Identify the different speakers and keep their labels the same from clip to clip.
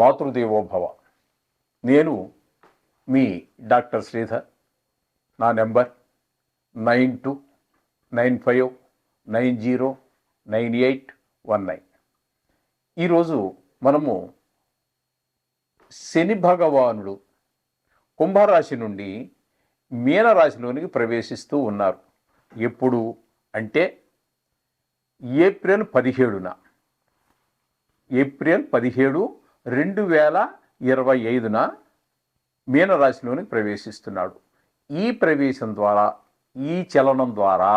Speaker 1: మాతృదేవోభవ నేను మీ డాక్టర్ శ్రీధర్. నా number nine two nine five nine zero nine eight one nine. ఈరోజు మనము శని భగవానుడు కుంభరాశి నుండి మీనరాశిలోనికి ప్రవేశిస్తూ ఉన్నారు. ఎప్పుడు అంటే ఏప్రిల్ పదిహేడున. ఏప్రిల్ పదిహేడు రెండు వేల ఇరవై ఐదున మీనరాశిలోనికి ప్రవేశిస్తున్నాడు. ఈ ప్రవేశం ద్వారా ఈ చలనం ద్వారా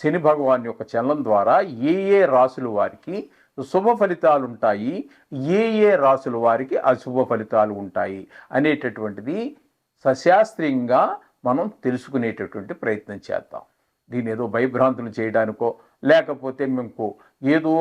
Speaker 1: శని భగవాన్ యొక్క చలనం ద్వారా ఏ ఏ రాసుల వారికి శుభ ఫలితాలు ఉంటాయి ఏ ఏ రాశుల వారికి అశుభ ఫలితాలు ఉంటాయి అనేటటువంటిది సశాస్త్రీయంగా మనం తెలుసుకునేటటువంటి ప్రయత్నం చేద్దాం. దీని ఏదో భయభ్రాంతులు చేయడానికో లేకపోతే మీకు ఏదో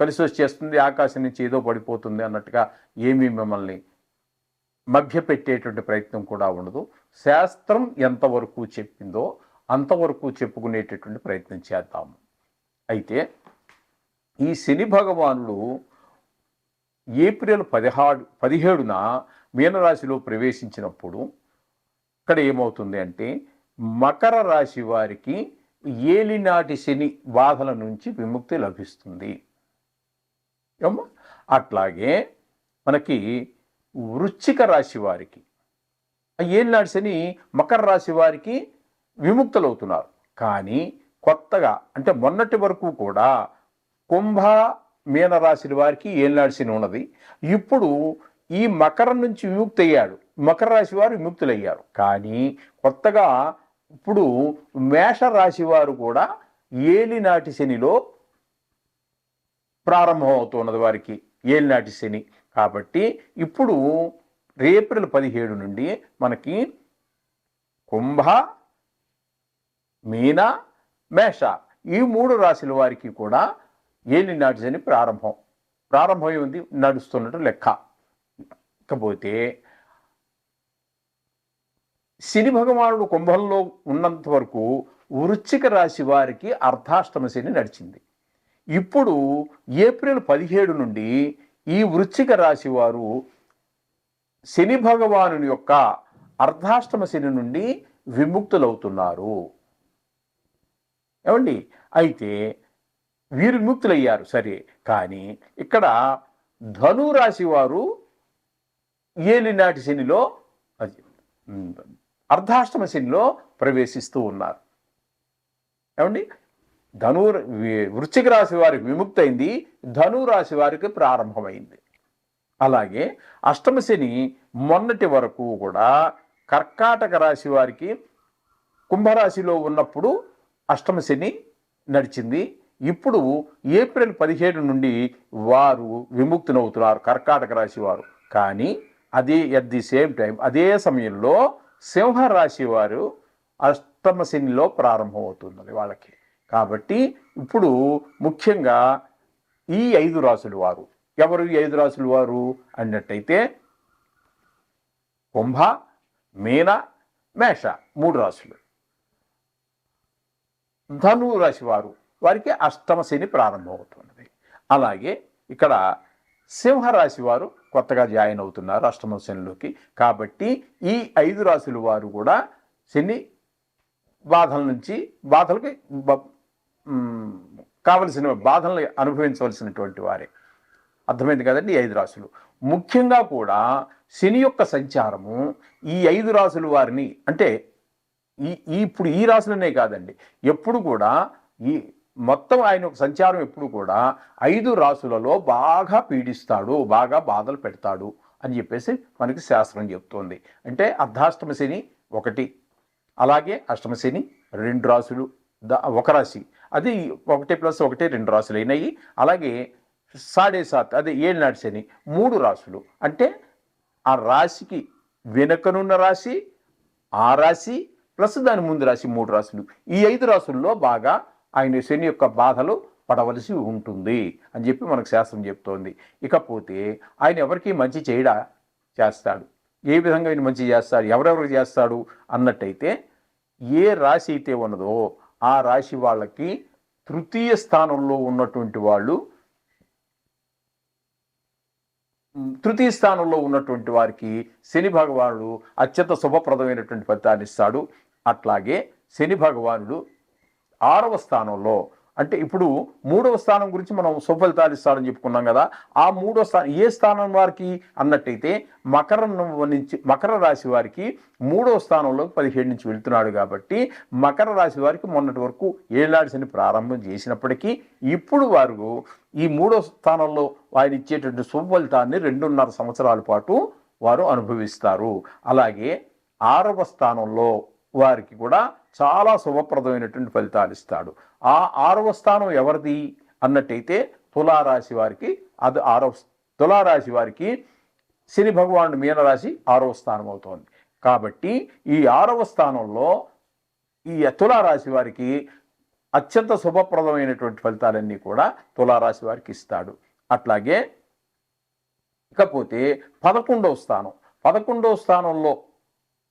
Speaker 1: కలిసి వచ్చేస్తుంది ఆకాశం నుంచి ఏదో పడిపోతుంది అన్నట్టుగా ఏమీ మిమ్మల్ని మభ్యపెట్టేటువంటి ప్రయత్నం కూడా ఉండదు. శాస్త్రం ఎంతవరకు చెప్పిందో అంతవరకు చెప్పుకునేటటువంటి ప్రయత్నం చేద్దాము అయితే ఈ శని భగవానుడు ఏప్రిల్ పదిహాడు పదిహేడున మీనరాశిలో ప్రవేశించినప్పుడు ఇక్కడ ఏమవుతుంది అంటే మకర రాశి వారికి ఏలినాటి శని బాధల నుంచి విముక్తి లభిస్తుంది. అట్లాగే మనకి వృశ్చిక రాశి వారికి ఆ ఏలినాటి శని మకర రాశి వారికి విముక్తులవుతున్నారు. కానీ కొత్తగా అంటే మొన్నటి వరకు కూడా కుంభ మీన రాశి వారికి ఏలినాటి శని ఉన్నది. ఇప్పుడు ఈ మకరం నుంచి విముక్తి అయ్యాడు మకర రాశి వారు విముక్తులయ్యారు. కానీ కొత్తగా ఇప్పుడు మేష రాశి వారు కూడా ఏలినాటి శనిలో ప్రారంభమవుతున్నది వారికి ఏలినాటి శని. కాబట్టి ఇప్పుడు ఏప్రిల్ పదిహేడు నుండి మనకి కుంభ మీన మేష ఈ మూడు రాశుల వారికి కూడా ఏలినాటి శని ప్రారంభం. ప్రారంభమై ఉంది నడుస్తున్నట్టు లెక్క. ఇకపోతే శని భగవానుడు కుంభంలో ఉన్నంత వరకు వృశ్చిక రాశి వారికి అర్ధాష్టమ శని నడిచింది. ఇప్పుడు ఏప్రిల్ పదిహేడు నుండి ఈ వృశ్చిక రాశి వారు శని భగవానుని యొక్క అర్ధాష్టమ శని నుండి విముక్తులవుతున్నారు. ఏమండి? అయితే వీరు విముక్తులయ్యారు సరే. కానీ ఇక్కడ ధనురాశి వారు ఏలినాటి శనిలో అది, అర్ధాష్టమ శనిలో ప్రవేశిస్తూ ఉన్నారు. ఏమండి? ధను వృశ్చిక రాశి వారికి విముక్తి అయింది ధను రాశి వారికి ప్రారంభమైంది. అలాగే అష్టమ శని మొన్నటి వరకు కూడా కర్కాటక రాశి వారికి కుంభరాశిలో ఉన్నప్పుడు అష్టమ శని నడిచింది. ఇప్పుడు ఏప్రిల్ పదిహేడు నుండి వారు విముక్తునవుతున్నారు కర్కాటక రాశి వారు. కానీ అదే ఎట్ ది సేమ్ టైం అదే సమయంలో సింహరాశి వారు అష్టమ శనిలో ప్రారంభమవుతుంది వాళ్ళకి. కాబట్టి ఇప్పుడు ముఖ్యంగా ఈ ఐదు రాసులు వారు. ఎవరు ఈ ఐదు రాసులు వారు? అన్నట్టయితే కుంభ మీన మేష మూడు రాశులు ధను రాశి వారు. వారికి అష్టమ శని ప్రారంభమవుతున్నది అలాగే ఇక్కడ సింహరాశి వారు కొత్తగా జాయిన్ అవుతున్నారు అష్టమ శనిలోకి. కాబట్టి ఈ ఐదు రాశుల వారు కూడా శని బాధల నుంచి బాధలకి కావలసిన బాధల్ని అనుభవించవలసినటువంటి వారే. అర్థమైంది కదండి ఈ ఐదు రాశులు ముఖ్యంగా కూడా శని యొక్క సంచారము ఈ ఐదు రాశుల వారిని అంటే ఈ ఇప్పుడు ఈ రాశులనే కాదండి. ఎప్పుడు కూడా ఈ మొత్తం ఆయన యొక్క సంచారం ఎప్పుడు కూడా ఐదు రాశులలో బాగా పీడిస్తాడు బాగా బాధలు పెడతాడు అని చెప్పేసి మనకి శాస్త్రం చెప్తోంది. అంటే అర్ధాష్టమ శని ఒకటి అలాగే అష్టమశని రెండు రాశులు ద ఒక రాశి. అది ఒకటి ప్లస్ ఒకటి రెండు రాశులు అయినాయి. అలాగే సాడే సాత్ అదే ఏళ్ళనాటి శని మూడు రాశులు. అంటే ఆ రాశికి వెనుకనున్న రాశి ఆ రాశి ప్లస్ దాని ముందు రాశి మూడు రాశులు. ఈ ఐదు రాశుల్లో బాగా ఆయన శని యొక్క బాధలు పడవలసి ఉంటుంది అని చెప్పి మనకు శాస్త్రం చెప్తోంది. ఇకపోతే ఆయన ఎవరికి మంచి చేయడా చేస్తాడు. ఏ విధంగా ఈయన మంచి చేస్తాడు ఎవరెవరికి చేస్తాడు అన్నట్టయితే ఏ రాశి అయితే ఉన్నదో ఆ రాశి వాళ్ళకి తృతీయ స్థానంలో ఉన్నటువంటి వాళ్ళు తృతీయ స్థానంలో ఉన్నటువంటి వారికి శని భగవానుడు అత్యంత శుభప్రదమైనటువంటి ఫలితాన్ని ఇస్తాడు. అట్లాగే శని భగవానుడు ఆరవ స్థానంలో అంటే ఇప్పుడు మూడవ స్థానం గురించి మనం సుఫలితాలు ఇస్తాడని చెప్పుకున్నాం కదా ఆ మూడవ స్థానం ఏ స్థానం వారికి? అన్నట్టయితే మకరం నుంచి మకర రాశి వారికి మూడవ స్థానంలో పదిహేడు నుంచి వెళ్తున్నాడు కాబట్టి మకర రాశి వారికి మొన్నటి వరకు ఏలాడిసిని ప్రారంభం చేసినప్పటికీ ఇప్పుడు వారు ఈ మూడవ స్థానంలో ఆయన ఇచ్చేటువంటి సుఫలితాన్ని రెండున్నర సంవత్సరాల పాటు వారు అనుభవిస్తారు. అలాగే ఆరవ స్థానంలో వారికి కూడా చాలా శుభప్రదమైనటువంటి ఫలితాలు ఇస్తాడు. ఆ ఆరవ స్థానం ఎవరిది అన్నట్టయితే తులారాశి వారికి అది ఆరవ తులారాశి వారికి శని భగవానుడు మీనరాశి ఆరవ స్థానం అవుతోంది. కాబట్టి ఈ ఆరవ స్థానంలో ఈ తులారాశి వారికి అత్యంత శుభప్రదమైనటువంటి ఫలితాలన్నీ కూడా తులారాశి వారికి ఇస్తాడు. అట్లాగే ఇకపోతే పదకొండవ స్థానం. పదకొండవ స్థానంలో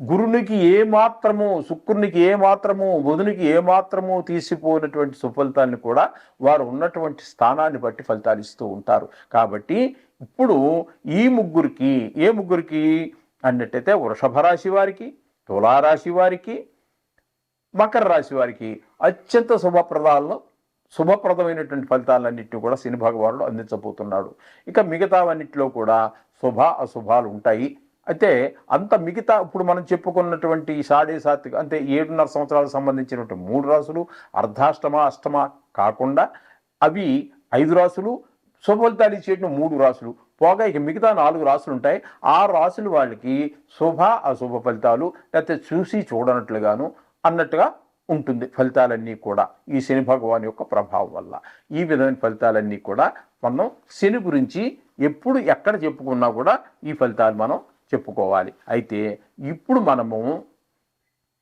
Speaker 1: గురునికి ఏ మాత్రము శుక్రునికి ఏ మాత్రము బుధునికి ఏ మాత్రము తీసిపోయినటువంటి సుఫలితాన్ని కూడా వారు ఉన్నటువంటి స్థానాన్ని బట్టి ఫలితాలు ఇస్తూ ఉంటారు. కాబట్టి ఇప్పుడు ఈ ముగ్గురికి ఏ ముగ్గురికి అన్నట్టయితే వృషభ రాశి వారికి తులారాశి వారికి మకర రాశి వారికి అత్యంత శుభప్రదాల్లో శుభప్రదమైనటువంటి ఫలితాలన్నింటినీ కూడా శని భగవానుడు అందించబోతున్నాడు. ఇక మిగతావన్నిటిలో కూడా శుభ అశుభాలు ఉంటాయి. అయితే అంత మిగతా ఇప్పుడు మనం చెప్పుకున్నటువంటి సాడే సాత్విక అంటే ఏడున్నర సంవత్సరాలకు సంబంధించినటువంటి మూడు రాసులు అర్ధాష్టమ అష్టమ కాకుండా అవి ఐదు రాసులు శుభఫలితాలు ఇచ్చేటువంటి మూడు రాసులు. పోగా ఇక మిగతా నాలుగు రాసులు ఉంటాయి ఆ రాసులు వాళ్ళకి శుభ అశుభ ఫలితాలు లేకపోతే చూసి చూడనట్లుగాను అన్నట్టుగా ఉంటుంది ఫలితాలన్నీ కూడా ఈ శని భగవాన్ యొక్క ప్రభావం వల్ల. ఈ విధమైన ఫలితాలన్నీ కూడా మనం శని గురించి ఎప్పుడు ఎక్కడ చెప్పుకున్నా కూడా ఈ ఫలితాలు మనం చెప్పుకోవాలి. అయితే ఇప్పుడు మనము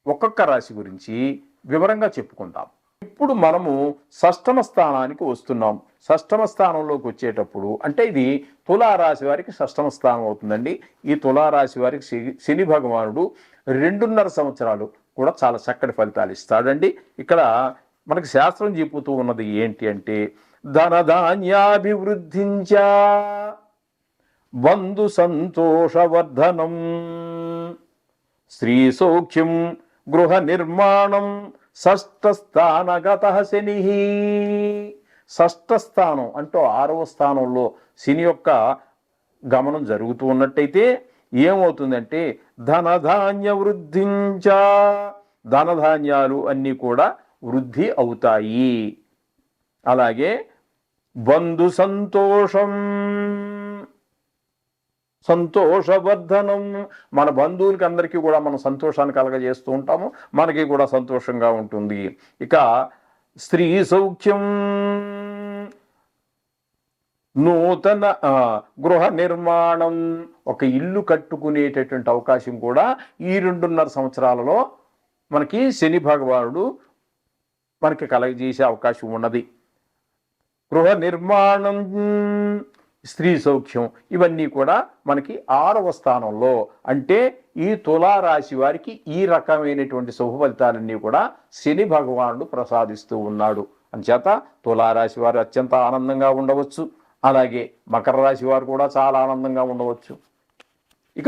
Speaker 1: ఒక్కొక్క రాశి గురించి వివరంగా చెప్పుకుందాం. ఇప్పుడు మనము షష్టమ స్థానానికి వస్తున్నాం. షష్టమ స్థానంలోకి వచ్చేటప్పుడు అంటే ఇది తులారాశి వారికి షష్టమ స్థానం అవుతుందండి. ఈ తులారాశి వారికి శని- శని భగవానుడు రెండున్నర సంవత్సరాలు కూడా చాలా చక్కటి ఫలితాలు ఇస్తాడండి. ఇక్కడ మనకి శాస్త్రం చెబుతూ ఉన్నది ఏంటి అంటే ధనధాన్యాభివృద్ధించా బంధు సంతోషవర్ధనం. స్త్రీ సౌఖ్యం గృహ నిర్మాణం షష్ఠస్థానగత శని. షష్ఠస్థానం అంటూ ఆరవ స్థానంలో శని యొక్క గమనం జరుగుతూ ఉన్నట్టయితే ఏమవుతుందంటే ధనధాన్య వృద్ధించ. ధనధాన్యాలు అన్నీ కూడా వృద్ధి అవుతాయి. అలాగే బంధు సంతోషం. సంతోషవర్ధనం. మన బంధువులకి అందరికీ కూడా మనం సంతోషాన్ని కలగజేస్తూ ఉంటాము. మనకి కూడా సంతోషంగా ఉంటుంది. ఇక స్త్రీ సౌఖ్యం. నూతన గృహ నిర్మాణం. ఒక ఇల్లు కట్టుకునేటటువంటి అవకాశం కూడా ఈ రెండున్నర సంవత్సరాలలో మనకి శని భగవానుడు మనకి కలగజేసే అవకాశం ఉన్నది. గృహ నిర్మాణం. స్త్రీ సౌఖ్యం ఇవన్నీ కూడా మనకి ఆరవ స్థానంలో. అంటే ఈ తులారాశి వారికి ఈ రకమైనటువంటి శుభ ఫలితాలన్నీ కూడా శని భగవానుడు ప్రసాదిస్తూ ఉన్నాడు. అంచేత తులారాశి వారు అత్యంత ఆనందంగా ఉండవచ్చు. అలాగే మకర రాశి వారు కూడా చాలా ఆనందంగా ఉండవచ్చు.